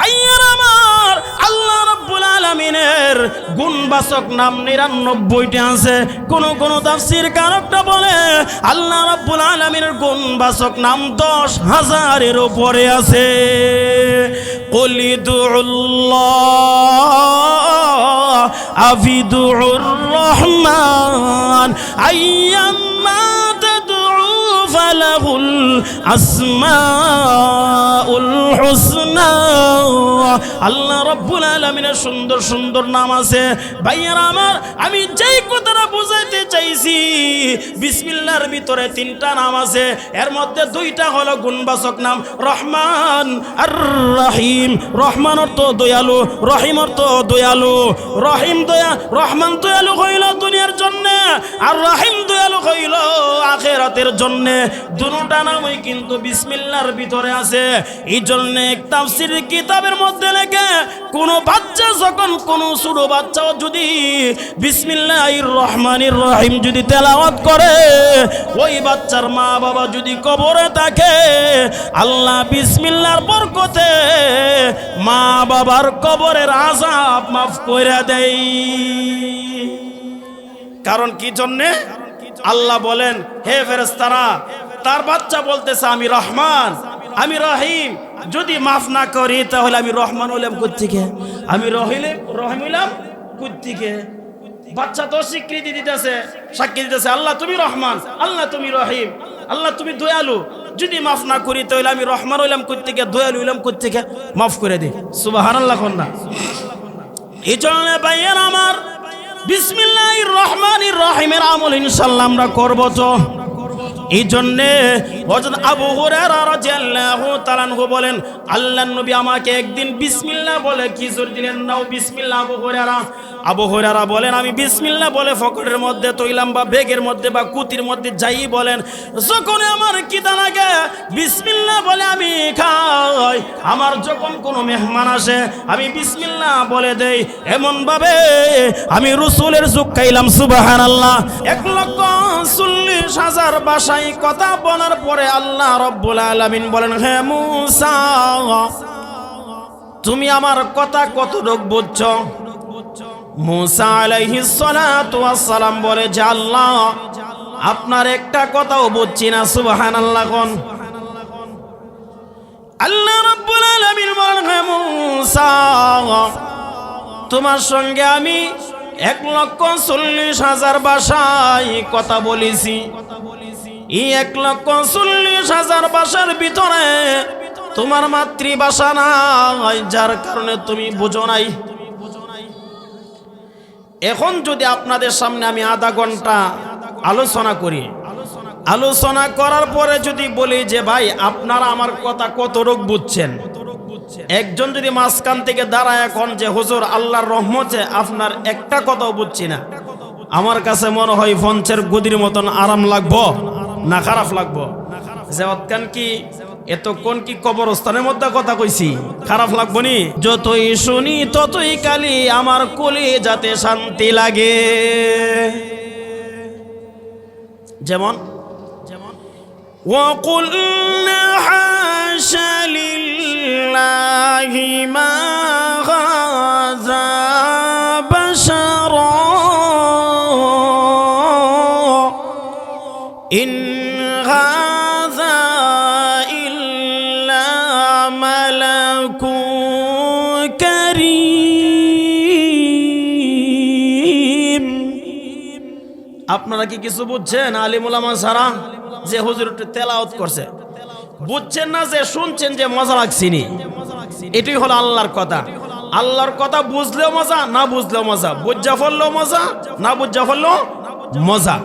ভাইয়ার আমার আল্লাহ রব্বুল আলমিনের গুণবাচক নাম নিরানব্বইটা আছে। কোন কোনো তাফসির কারকটা বলে, আল্লাহ রব্বুল আলমিনের গুণবাচক নাম দশ হাজারের উপরে আছে। কলিদুল্লাহ আফিদুর রহমান, আইয়াম فله الأسماء الحسنى আল্লাহ রব্বুল আলমিনের সুন্দর সুন্দর নাম আছে ভাইয়ারা আমার আমি যেই কথাটা বুঝাইতে চাইছি বিসমিল্লার ভিতরে তিনটা নাম আছে এর মধ্যে দুইটা হলো গুণবাচক নাম রহমান আর রহিম রহমান অর্থ দয়ালু রহিম অর্থ দয়ালু রহিম দয়া রহমান দয়ালু হইল দুনিয়ার জন্য আর রহিম দয়ালু হইল আখেরাতের জন্য দুটা নামই কিন্তু বিসমিল্লার ভিতরে আছে। এই জন্য তাফসির কিতাবের মধ্যে লেখে, কোনো বাচ্চা যখন কোনো ছোট বাচ্চাও যদি বিসমিল্লাহির রহমানির রহিম যদি তেলাওয়াত করে, ওই বাচ্চার মা বাবা যদি কবরে থাকে, আল্লাহ বিসমিল্লার বরকতে মা বাবার কবরের আজাব মাফ করে দেয়। কারণ কি জন্যে? আল্লাহ বলেন, হে ফেরেস্তারা তার বাচ্চা বলতেছে, আমি রহমান, আমি রহিম। যদি মাফ না করি, তাহলে আমি রহমান হইলাম কোথেকে আমি রহিলে রহিম হইলাম কোথেকে বাচ্চা তো স্বীকৃতি দিতেছে, সাক্ষী দিতেছে, আল্লাহ তুমি রহমান, আল্লাহ তুমি রহিম, আল্লাহ তুমি দয়ালু। যদি মাফ না করি, তাহলে আমি রহমান হইলাম কোথেকে দয়ালু হইলাম কুত্তিকে মাফ করে দে। সুবাহান আল্লাহ না এই জন্য ভাইয়ের আমার বিসমিল্লাহ রহমানির রহিমের আমল ইনশাল্লাহ আমরা করব তো। এই জন্যে হযরত আবু হুরায়রা বলেন আল্লাহর নবী আমাকে একদিন বিসমিল্লাহ বলে কি জোর দিলেন, নাও বিসমিল্লাহ আবু হুরায়রা। আবু হুরায়রা বলেন, আমি বিসমিল্লাহ বলে ফকরের মধ্যে, তৈলাম বা বেগের মধ্যে বা কুতির মধ্যে যাই বলেন যখন আমার কিতা লাগে, বিসমিল্লাহ বলে আমি খাই, আমার যখন কোনো মেহমান আসে, আমি বিসমিল্লাহ বলে দেই। এমন ভাবে আমি রসুলের যুগ খাইলাম সুবাহান আল্লাহ এক লক্ষ চল্লিশ হাজার বাসায় কথা বলার পরে আল্লাহ রব্বুল আলমিন বলেন, হে মুসা, তুমি আমার কথা কতটুক বুঝছ? মুসা সালাম বলে, যে আল্লাহ, আপনার একটা কথাও বুঝছি না, সুবহানাল্লাহ কোন। আল্লাহ রাব্বুল আলামিন বলেন, হে মুসা, তোমার সঙ্গে আমি এক লক্ষ চল্লিশ হাজার ভাষায় কথা বলেছি। এই এক লক্ষ চল্লিশ হাজার ভাষার ভিতরে তোমার মাতৃভাষা নাই, যার কারণে তুমি বুঝো নাই। এখন যদি আপনাদের সামনে আমি আধা ঘণ্টা আলোচনা করি, আলোচনা করার পরে যদি বলি যে, ভাই, আপনারা আমার কথা কত রোগ বুঝছেন? একজন যদি মাঝখান থেকে দাঁড়ায় এখন যে, হুজুর, আল্লাহর রহমতে আপনার একটা কথাও বুঝছি না। আমার কাছে মনে হয় ফঞ্চের গদির মতন আরাম লাগবো। না খারাপ লাগবো যে অতকান কি এতক্ষণ কি কবরস্থানের মধ্যে কথা কইছি খারাপ লাগবো নি যতই শুনি ততই কালি আমার কলি যাতে শান্তি লাগে যেমন যেমন وقلنا حاش لله ما আপনারা কি কিছু বুঝছেন? আলিমুলামা সারা? যে হুজুর তেলাওত করছে। বুঝছেন না যে শুনছেন যে মজা লাগছিনি এটাই হলো আল্লাহর কথা। আল্লাহর কথা বুঝলেও মজা, না বুঝলেও মজা? বুঝা ফললেও মজা, না বুঝা ফললেও মজা?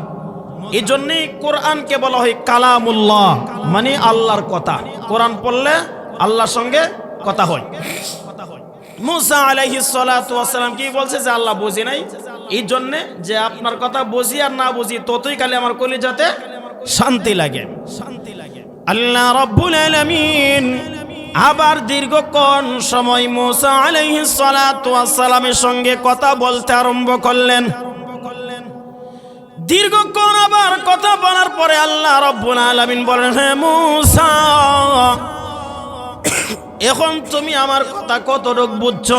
এই জন্যই কোরআনকে বলা হয় কালামুল্লাহ মানে আল্লাহর কথা। কোরআন পড়লে আল্লাহর সঙ্গে কথা হয়। মুসা আলাইহি সালাম কি বলছে যে আল্লাহ বুঝি নাই? এই জন্যে যে আপনার কথা বুঝি আর না বুঝি, ততই কালে আমার কলিজাতে শান্তি লাগে। শান্তি লাগে আল্লাহ রব্বুল আলামিন আবার দীর্ঘক্ষণ সময় মুসা আলাইহিস সালাতু সালামের সঙ্গে কথা বলতে আরম্ভ করলেন। দীর্ঘক্ষণ আবার কথা বলার পরে আল্লাহ রব্বুল আলামিন বলেন, হে মুসা, এখন তুমি আমার কথা কতটুক বুঝছ?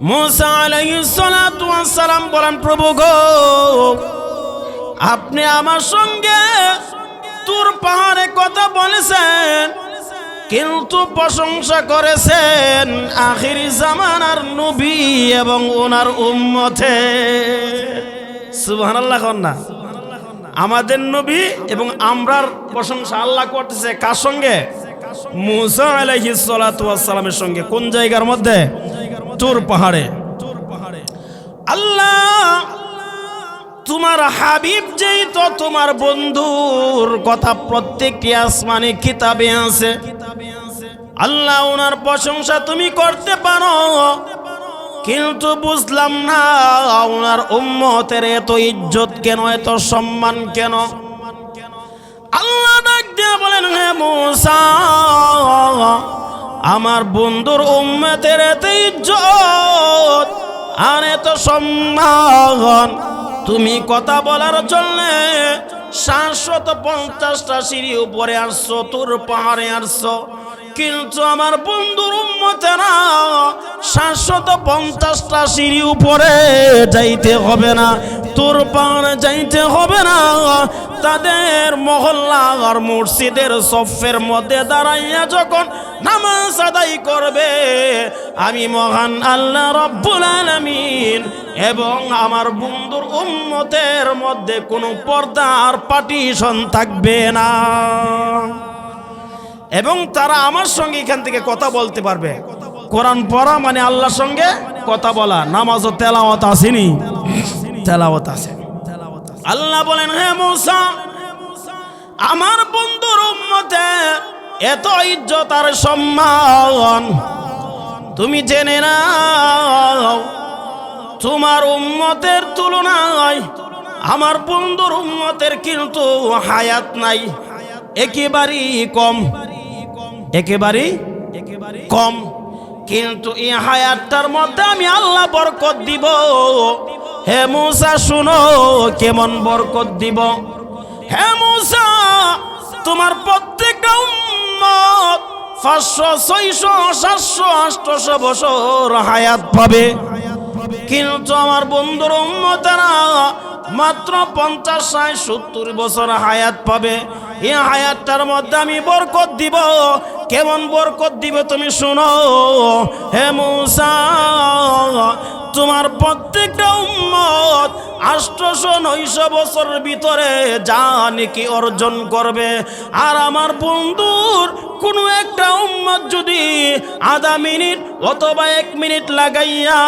মুসা বলেন, প্রভু গো, আপনি আমার সঙ্গে তোর পাহাড়ে কথা বলেছেন, কিন্তু প্রশংসা করেছেন আখির জামানার নবী এবং ওনার উম্মতে। সুবহানাল্লাহ কন না। আমাদের নবী এবং আমরার প্রশংসা আল্লাহ করতেছে কার সঙ্গে? মুসা আলাইহিস সঙ্গে। কোন জায়গার মধ্যে? তুর পাহাড়ে। আল্লাহ, তোমার হাবিব যেই তো তোমার বন্ধুর কথা প্রত্যেকটি আসমানে কিতাবে আছে। আল্লাহ ওনার প্রশংসা তুমি করতে পারো। কিন্তু বুঝলাম না ওনার উম্মতের এত ইজ্জত কেন, এত সম্মান কেন? আল্লাহ ডাক দিয়ে বলেন, হে মুসা আমার বন্ধুর উম্মতের এত ইজ্জত, আর এত সম্মান। তুমি কথা বলার জন্য সাতশত পঞ্চাশটা সিঁড়ি উপরে আসছো, তোর পাহাড়ে আসছো। কিন্তু আমার বন্ধুর উম্মতেরা সাতশত পঞ্চাশটা সিঁড়ি উপরে যাইতে হবে না, তোর পাহাড়ে যাইতে হবে না। তাদের মহল্লা আর মসজিদের সফের মধ্যে দাঁড়াইয়া যখন নামাজ আদায় করবে, আমি মহান আল্লাহ রব্বুল আলামিন এবং আমার বন্ধুর উম্মতের মধ্যে কোনো পর্দা আর পার্টিশন থাকবে না। এবং তারা আমার সঙ্গে এখান থেকে কথা বলতে পারবে। কোরআন পড়া মানে আল্লাহর সঙ্গে কথা বলা, নামাজ ও তেলাওয়াত আসেনি। তেলাওয়াত আছে আল্লাহ বলেন, হে মৌসা, আমার বন্ধুর উম্মতে এত ইজ্জত আর সম্মান, তুমি জেনে নাও, তোমার উম্মতের তুলনায় আমার বন্ধুর উম্মতের কিন্তু হায়াত নাই, একেবারেই কম। একেবারেই কম। কিন্তু এই হায়াতটার মধ্যে আমি আল্লাহ বরকত দিব। হে মুসা, শুনো, কেমন বরকত দিব। হে মুসা, তোমার প্রত্যেকটা উম্মত পাঁচশো, ছয়শো, সাতশো, আটশো বছর হায়াত পাবে। কিন্তু আমার বন্ধুর উম্মতেরা মাত্র পঞ্চাশ ষাট সত্তর বছর হায়াত পাবে। এই হায়াতটার মধ্যে আমি বরকত দিব। কেমন বরকত দিবে তুমি শুনো। হে মুসা, তোমার প্রত্যেকটা উম্মত আষ্টশো নয়শো বছরের ভিতরে যা নাকি অর্জন করবে। আর আমার বন্ধুর কোনো একটা উম্মত যদি আধা মিনিট অথবা এক মিনিট লাগাইয়া,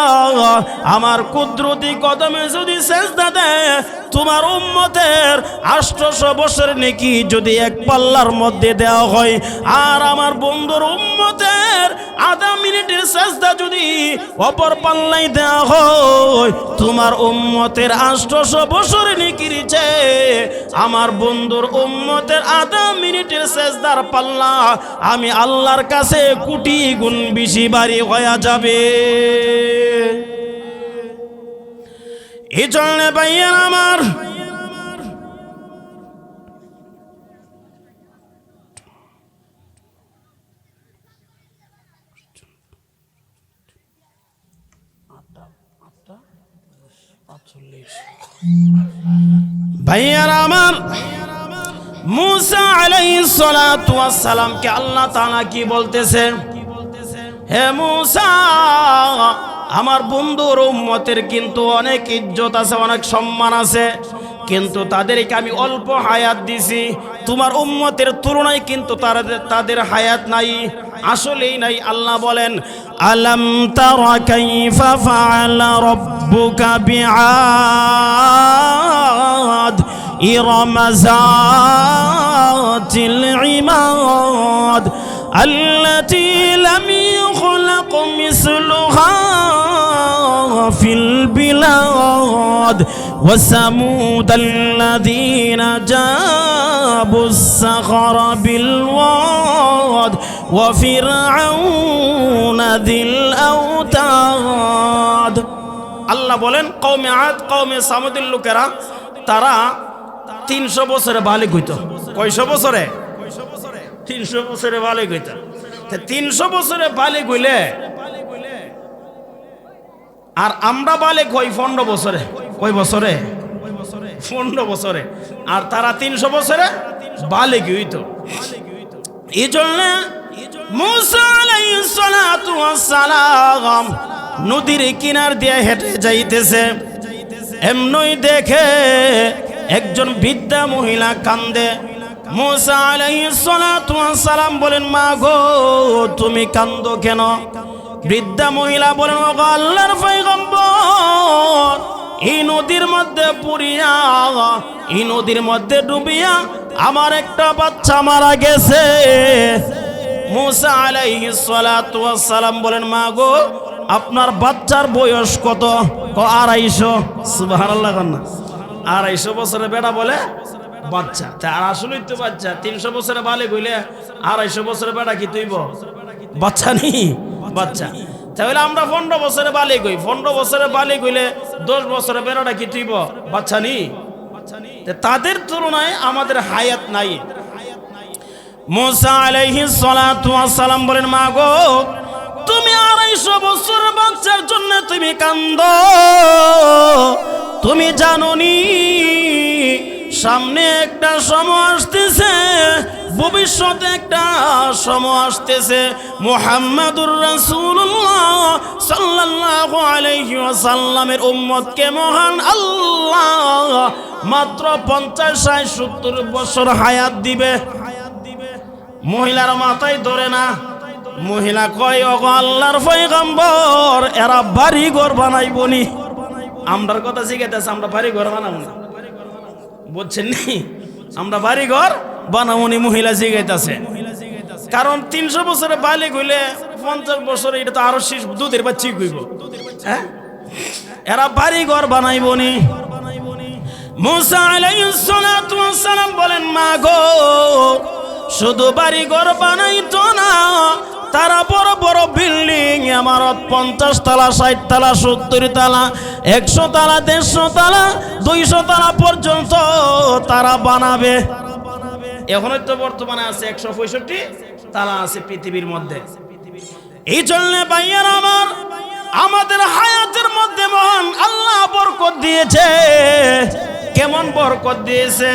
আমার কুদরতি কদমে যদি শেষ দেয়, তোমার উম্মতের আষ্টশো বছর নাকি যদি এক পাল্লার মধ্যে দেওয়া হয়, আর আমার বন্ধুর উম্মতের আধা মিনিটের চেষ্টা যদি অপর পাল্লাই দেওয়া হয়, তোমার উম্মতের আষ্টশো বছর নিকিরিছে আমার বন্ধুর উম্মতের আধা মিনিটের চেষ্টার পাল্লা আমি আল্লাহর কাছে কোটি গুণ বেশি বাড়ি হয়ে যাবে। এই জন্য ভাইয়ের আমার ভাইয়ার আমার, মুসা আলাই সালামকে আল্লাহ তাআলা কি বলতেছে হে মুসা, আমার বন্ধুর উম্মতের কিন্তু অনেক ইজ্জত আছে, অনেক সম্মান আছে। কিন্তু তাদেরকে আমি অল্প হায়াত দিছি তোমার উম্মতের তুলনায় কিন্তু তাদের তাদের হায়াত নাই আসলেই নাই আল্লাহ বলেন আলম তারা কাইফা ফাআলা রাব্বুকা বিআদ إرم ذات العماد التي لم يخلق مثلها في البلاد وثمود الذين جابوا الصخر بالواد وفرعون ذي الأوتاد আল্লাহ বলেন কৌমে আদ কৌমে সামুদের লোকেরা তারা তিনশো বছরে বালিক হইতো কয়শো বছরে তিনশো বছরে বালিক হইতো তিনশো বছরে বালে গইলে আর আমরা বালে কই? পনেরো বছরে। কই বছরে? পনেরো বছরে। আর তারা তিনশো বছরে? বালে হইতো। এই জন্য নদীর কিনার দিয়ে হেঁটে যাইতেছে। এমনই দেখে একজন বৃদ্ধা মহিলা কান্দে। মুসা ওয়াস সালাম বলেন, মা গো, তুমি কান্দো কেন? বৃদ্ধা মহিলা বলেন ও আল্লাহর পয়গম্বর, এই নদীর মধ্যে পুরিয়া এই নদীর মধ্যে ডুবিয়া আমার একটা বাচ্চা মারা গেছে। মুসা আলাইহিস সালাতু ওয়াস সালাম বলেন, মা গো, আপনার বাচ্চার বয়স কত? আড়াইশো। সুবহানাল্লাহ না। আড়াইশো বছরের বেটা বলে, বাচ্চা। আর আসলেই তো বাচ্চা, তিনশো বছরে বালে গইলে আড়াইশো বছরের বেটা কি তুইব? বাচ্চা নি বাচ্চা। তাহলে আমরা পনেরো বছরে বালে গই পনেরো বছরে বালে গইলে দশ বছরে বেড়াটা কি তুইব বাচ্চা নি? তাদের তুলনায় আমাদের হায়াত নাই। মোসা আলাইহি সালাম বলেন, মা গো, তুমি আড়াইশো বছর বাচ্চার জন্য তুমি কান্দ। তুমি জানোনি সামনে একটা সময় আসতেছে ভবিষ্যতে একটা সময় আসতেছে। মোহাম্মদুর রাসূলুল্লাহ সাল্লাল্লাহু আলাইহি ওয়াসাল্লামের উম্মতকে মহান আল্লাহ মাত্র পঞ্চাশ, ষাট, সত্তর বছর হায়াত দিবে। মহিলার মাথায় ধরে না। মহিলা কয় অগ আল্লাহর পয়গম্বর, এরা বাড়ি ঘর বানাই বানাইবনি আমরার কথা শিখাইতেছে, আমরা বাড়ি ঘর বানাবো না। বুঝছেন নি? আমরা বাড়ি ঘর বানাবনি মহিলা শিখাইতেছে কারণ তিনশো বছরে বালিক হইলে পঞ্চাশ বছরে এটা তো আরও শেষ দুধের বাচ্চি কইব? হ্যাঁ? এরা বাড়ি ঘর বানাইবনি মুসা আলাইহিস সালাতু সালাম বলেন, মা গো, শুধু বাড়ি ঘর বানাইতো না, তারা বড় বড় বিল্ডিং আমারত পঞ্চাশ তালা, ষাট তালা, সত্তর তালা, একশো তালা, দেড়শো তালা, দুইশো তালা পর্যন্ত তারা বানাবে। এখনই তো বর্তমানে আছে একশো পঁয়ষট্টি, তারা আছে পৃথিবীর মধ্যে। এই জন্য ভাইয়ার আমার, আমাদের হায়াতের মধ্যে মহান আল্লাহ বরকত দিয়েছে। কেমন বরকত দিয়েছে?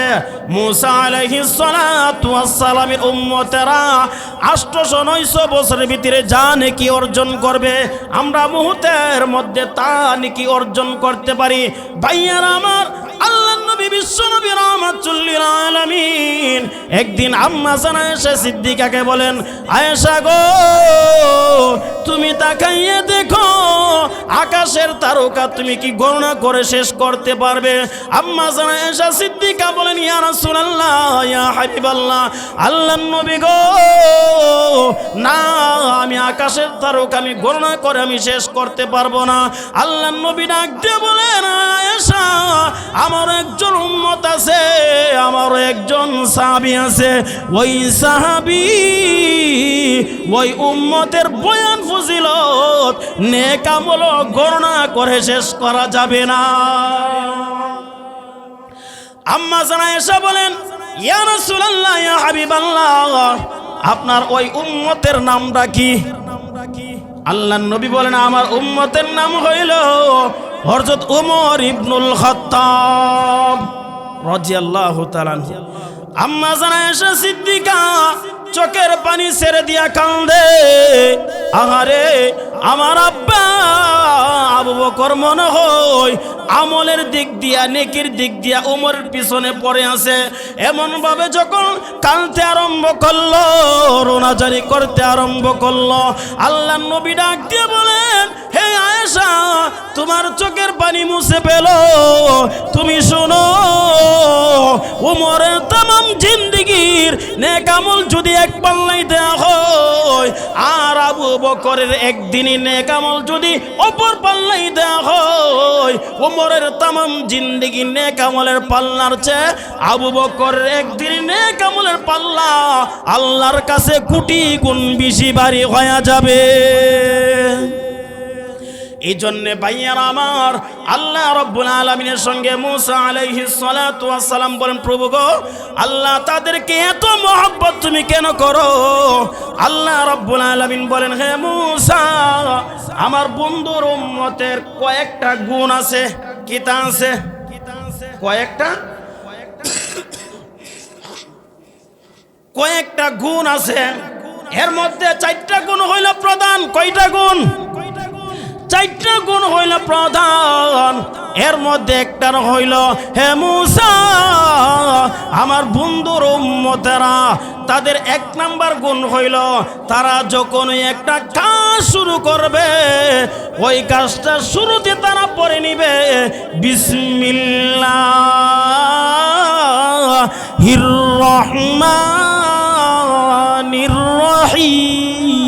মুসা আলাইহিস সালাতু ওয়াস উম্মতেরা 800 900 বছরের ভিতরে যা নাকি অর্জন করবে, আমরা মুহূর্তের মধ্যে তা নাকি অর্জন করতে পারি। ভাইয়ার আমার, আল্লাহ একদিন আম্মা জানা এসে সিদ্দিকাকে বলেন, আয়েশা গো, তুমি তাকাইয়ে দেখো, আকাশের তারকা তুমি কি গণনা করে শেষ করতে পারবে? আম্মা জানা এসে সিদ্দিকা বলেন, ইয়া রাসূলুল্লাহ, ইয়া হাবিবাল্লাহ, আল্লাহ নবী গো, না, আমি আকাশের তারকা আমি গণনা করে আমি শেষ করতে পারব না। আল্লাহ নবী ডাক দিয়ে বলেন, আয়েশা, আমার একজন উম্মত আছে আমার একজন সাহাবি আছে, ওই সাহাবি, ওই উম্মতের বয়ান ফজিলত নেকামল গণনা করে শেষ করা যাবে না। আম্মা জানা এসে বলেন আপনার ওই উম্মতের নামটা কি? আল্লাহ নবী বলেন, আমার উম্মতের নাম হইল হরজত উমর ইবনুল খাত্তাব রাদিয়াল্লাহু তাআলা আম্মা জানা এসে সিদ্দিকা চোখের পানি ছেড়ে দিয়া কান্দে। আহারে, আমার আব্বা আবু বকর মনে হয় আমলের দিক দিয়া, নেকির দিক দিয়া উমরের পিছনে পড়ে আছে। এমন ভাবে যখন কানতে আরম্ভ করল রোনাজারি করতে আরম্ভ করল, আল্লাহ নবী ডাক দিয়ে বলেন, হে আয়েশা, তোমার চোখের পানি মুছে পেল তুমি শোনো উমরের তামাম জিন্দিগির নেকামল যদি এক পাল্লাই দেওয়া হয়, আর আবু বকরের একদিনই নেকামল যদি অপর পাল্লাই দেওয়া হয়, উমরের তামাম জিন্দিগি নেকামলের পাল্লার চেয়ে আবু বকরের একদিন নেকামলের পাল্লা আল্লাহর কাছে কোটি গুণ বেশি বাড়ি হয়ে যাবে। এই জন্যে ভাইয়ার আমার আল্লাহ রব্বুল আলমিনের সঙ্গে মুসা আলাইহিস সালাতু সালাম বলেন, প্রভু গো, আল্লাহ তাদেরকে এত মহব্বত তুমি কেন করো? আল্লাহ রব্বুল আলমিন বলেন, হে মুসা, আমার বন্ধুর উম্মতের কয়েকটা গুণ আছে। কিতা আছে? কয়েকটা? কয়েকটা গুণ আছে। এর মধ্যে চারটা গুণ হইল প্রধান। কয়টা গুণ? চারটা গুণ হইল প্রধান। এর মধ্যে একটা হইল, হে মুসা, আমার বন্ধুর উম্মতেরা। তাদের এক নাম্বার গুণ হইল, তারা যখন একটা কাজ শুরু করবে, ওই কাজটা শুরুতে তারা পরে নিবে, বিসমিল্লাহ হির রহমানির রহিম।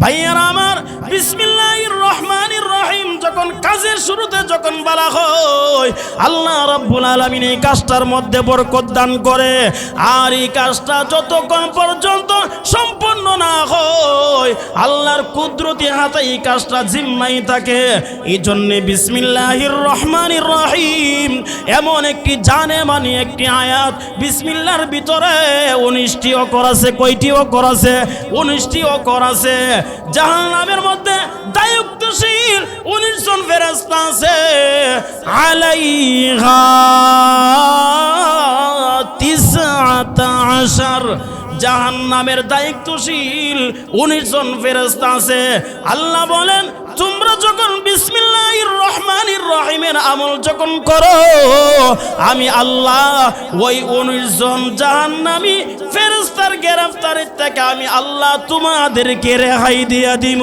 ভাইয়ারা আমার যখন কাজের শুরুতে যখন বলা হয়, আল্লাহ রাব্বুল আলামিন এই কাজটার মধ্যে বরকত দান করে। আর এই কাজটা যতক্ষণ পর্যন্ত সম্পন্ন না হয়, আল্লাহর কুদরতি হাতে এই কাজটা জিম্মাই থাকে। এই জন্যে বিসমিল্লাহির রহমানির রহিম, এমন একটি জানে মানে একটি আয়াত বিসমিল্লার ভিতরে উনিশটি অকর আছে, কয়টি অকর আছে? উনিশটি অকর আছে। জাহান নামের মধ্যে দায়ুক্তশীল উনিশ জন ফেরেস্তা আছে। আলাইহা আশার জাহান নামের দায়িত্বশীল উনিশ জন ফেরেস্তা আছে। আল্লাহ বলেন, তোমরা যখন বিসমিল্লাহির রহমানির রহিমের আমল যখন করো, আমি আল্লাহ ওই উনিশ জন জাহান্নামী ফেরেস্তার গ্রেফতারের থেকে আমি আল্লাহ তোমাদেরকে রেহাই দিয়া দিব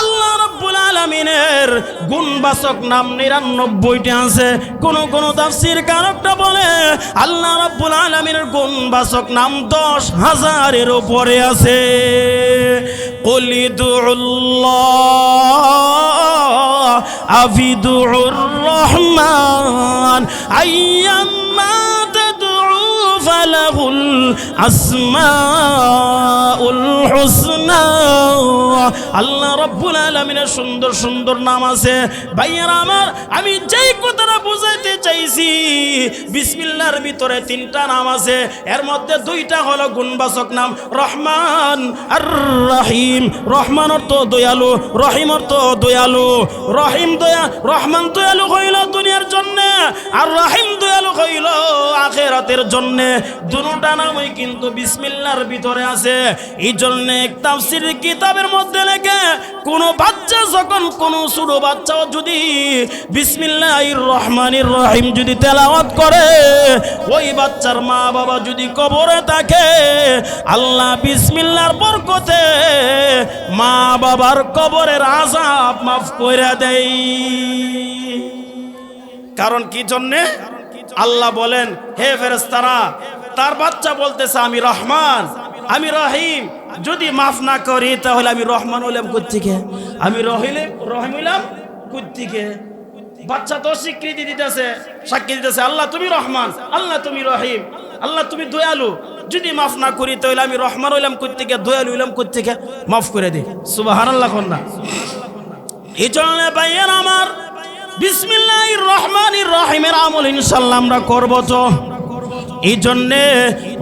আল্লাহ রব্বুল আলমিনের গুণবাচক নাম নিরানব্বইটি আছে। কোন কোন তাফসির কারকটা বলে, আল্লাহ রব্বুল আলমিনের গুণবাচক নাম দশ হাজারের উপরে আছে। কলিদুল্লাহ আফিদুর রহমান, আইয়াম্মা فله الأسماء الحسنى আল্লাহ রব্বুল আলমিনের সুন্দর সুন্দর নাম আছে ভাইয়ের আমার আমি যেই কথাটা বুঝাইতে চাইছি বিসমিল্লার ভিতরে তিনটা নাম আছে এর মধ্যে দুইটা হলো গুণবাচক নাম রহমান আর রহিম রহমান অর্থ দয়ালু রহিম অর্থ দয়ালু রহিম দয়া রহমান দয়ালু হইল দুনিয়ার জন্য, আর রহিম দয়ালু হইল আখেরাতের জন্য। দুটা নামই কিন্তু বিসমিল্লার ভিতরে আছে। এই জন্য তাফসির কিতাবের মধ্যে লেখে, কোন বাচ্চা যখন কোন ছোট বাচ্চাও যদি বিসমিল্লাহির রহমানির রহিম যদি তেলাওয়াত করে, ওই বাচ্চার মা বাবা যদি কবরে থাকে, আল্লাহ বিসমিল্লার বরকতে মা বাবার কবরের আজাব মাফ করে দেয়। কারণ কি জন্যে? আল্লাহ বলেন, হে ফেরেস্তারা তার বাচ্চা বলতেছে, আমি রহমান, আমি রহিম। যদি মাফ না করি, তাহলে আমি রহমান হইলাম কোথেকে আমি রহিলে, রহিম হইলাম কোথেকে বাচ্চা তো স্বীকৃতি দিতেছে, সাক্ষী দিতেছে, আল্লাহ তুমি রহমান, আল্লাহ তুমি রহিম, আল্লাহ তুমি দয়ালু। যদি মাফ না করি, তাহলে আমি রহমান হইলাম কোথেকে দয়ালু হইলাম কোথেকে মাফ করে দিই সুবাহান আল্লাহ কন্যা। এই জন্য ভাইয়ের আমার বিসমিল্লাহির রহমানির রহিমের আমল ইনশাল্লাহ আমরা করব তো। এই জন্যে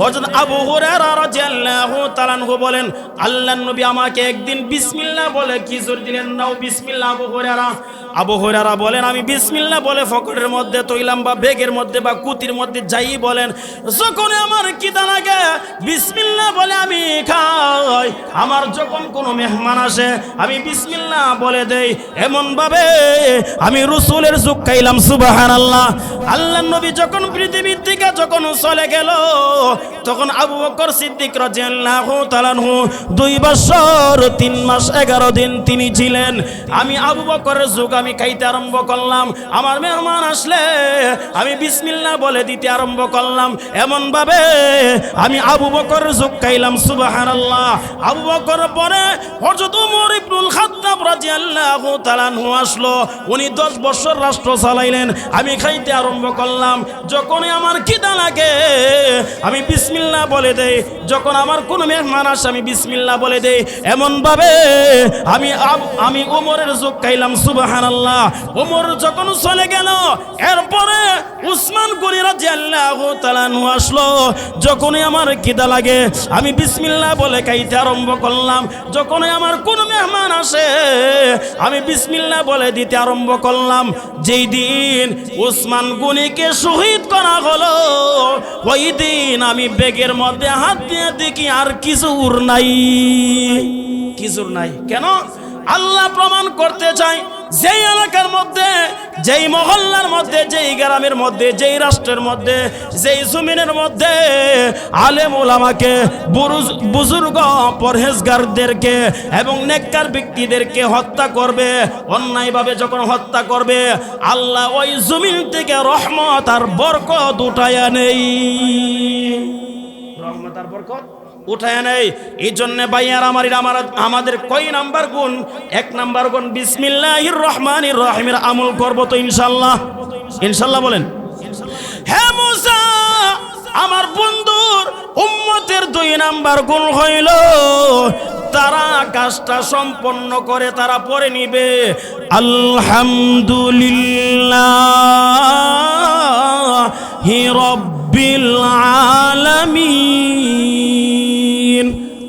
হযরত আবু হুরায়রা রাদিয়াল্লাহু তাআলাহু বলেন, আল্লাহর নবী আমাকে একদিন বিসমিল্লাহ বলে, কি জোর দিলেন? নাও বিসমিল্লাহ আবু হুরায়রা। আবু হুরায়রা বলেন, আমি বিসমিল্লাহ বলে ফকরের মধ্যে তৈলাম বা বেগের মধ্যে বা কুতির মধ্যে যাই বলেন যখন আমার কিতা লাগে, বিসমিল্লাহ বলে আমি খাই। আমার যখন কোনো মেহমান আসে, আমি বিসমিল্লাহ বলে দেই। এমন ভাবে আমি রসুলের যুগ খাইলাম সুবাহান আল্লাহ আল্লাহ নবী যখন পৃথিবীর থেকে যখন চলে গেল, তখন আবু বকর সিদ্দিক রাজিয়াল্লাহু দুই বছর, তিন মাস, এগারো দিন তিনি ছিলেন। আমি আবু বকরের যুগ আমি খাইতে আরম্ভ করলাম। আমার মেহমান আসলে, আমি বিসমিল্লাহ বলে দিতে আরম্ভ করলাম। এমন ভাবে আমি আবু বকর যুগ খাইলাম, সুবহানাল্লাহ। আবু বকর পরে হযরত ওমর ইবনুল খাত্তাব রাদিয়াল্লাহু তাআলা আসলো। উনি 10 বছর রাষ্ট্র চালাইলেন, আমি খাইতে আরম্ভ করলাম। যখনই আমার খিদা লাগে, আমি বিসমিল্লাহ বলে দেই। যখন আমার কোনো মেহমান আসে, আমি বিসমিল্লাহ বলে দেই। এমন ভাবে আমি আমি ওমরের যুগ খাইলাম সুবহানাল্লাহ ওমর যখন চলে গেল, এরপরে উসমান গনি রাদিয়াল্লাহু তাআলা আনহু আসলো। যখনই আমার খিদা লাগে, আমি বিসমিল্লাহ বলে খাইতে আরম্ভ করলাম। যখনই আমার কোনো মেহমান আসে, আমি বিসমিল্লাহ বলে দিতে আরম্ভ করলাম। যেই দিন উসমান গনিকে শহীদ করা হলো, ওই দিন আমি বেগের মধ্যে হাত দিয়ে দেখি আর কিছুর নাই। কিছুর নাই। কেন? আল্লাহ প্রমাণ করতে চাই যেই এলাকার মধ্যে, যেই মহল্লার মধ্যে, যেই গ্রামের মধ্যে, যেই রাষ্ট্রের মধ্যে, যেই জমিনের মধ্যে আলেম ওলামাকে বুজুর্গ পরহেজগারদেরকে এবং নেককার ব্যক্তিদেরকে হত্যা করবে, অন্যায়ভাবে যখন হত্যা করবে, আল্লাহ ওই জমিন থেকে রহমত আর বরকত উঠায়া নেই। রহমত আর বরকত? উঠায় নেই। এই জন্য ভাইয়ার আমার আমার আমাদের কয় নাম্বার গুণ? এক নাম্বার গুণ, বিসমিল্লাহির রহমান রহিমের আমল করব তো ইনশাল্লাহ। ইনশাল্লাহ বলেন। হে মুসা, আমার বন্ধুর উম্মতের দুই নাম্বার গুণ হইল, তারা কাজটা সম্পন্ন করে তারা পরে নিবে। আলহামদুলিল্লাহ রব্বিল আলামিন।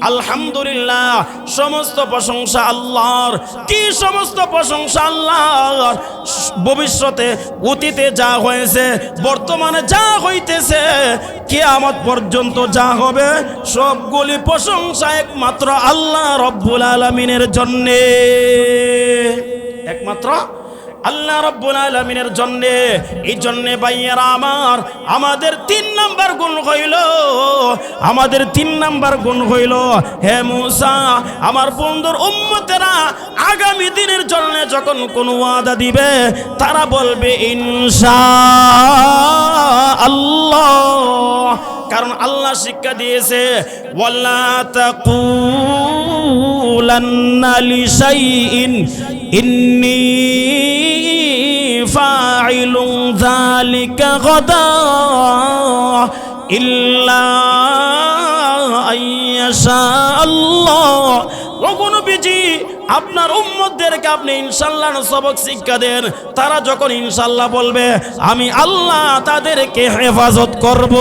আলহামদুলিল্লাহ, সমস্ত প্রশংসা আল্লাহর। কি সমস্ত প্রশংসা আল্লাহর? ভবিষ্যতে, অতীতে যা হয়েছে, বর্তমানে যা হইতেছে, কিয়ামত পর্যন্ত যা হবে, সবগুলি প্রশংসা একমাত্র আল্লাহ রব্বুল আলমিনের জন্যে। একমাত্র আল্লাহ রব্বুল আলমিনের জন্যে, এই জন্যে ভাইয়েরা আমার, আমাদের তিন নাম্বার গুণ হইল, আমাদের তিন নাম্বার গুণ হইল, হে মুসা, আমার বন্ধুর উম্মতেরা আগামী দিনের জন্য যখন কোনো ওয়াদা দিবে, তারা বলবে, ইনশা আল্লাহ। কারণ আল্লাহ শিক্ষা দিয়েছে ইল্লা আল্লাহ। কখনো বিজি আপনার উম্মতদেরকে আপনি ইনশাল্লাহ সবক শিক্ষা দেন। তারা যখন ইনশাল্লাহ বলবে, আমি আল্লাহ তাদেরকে হেফাজত করব।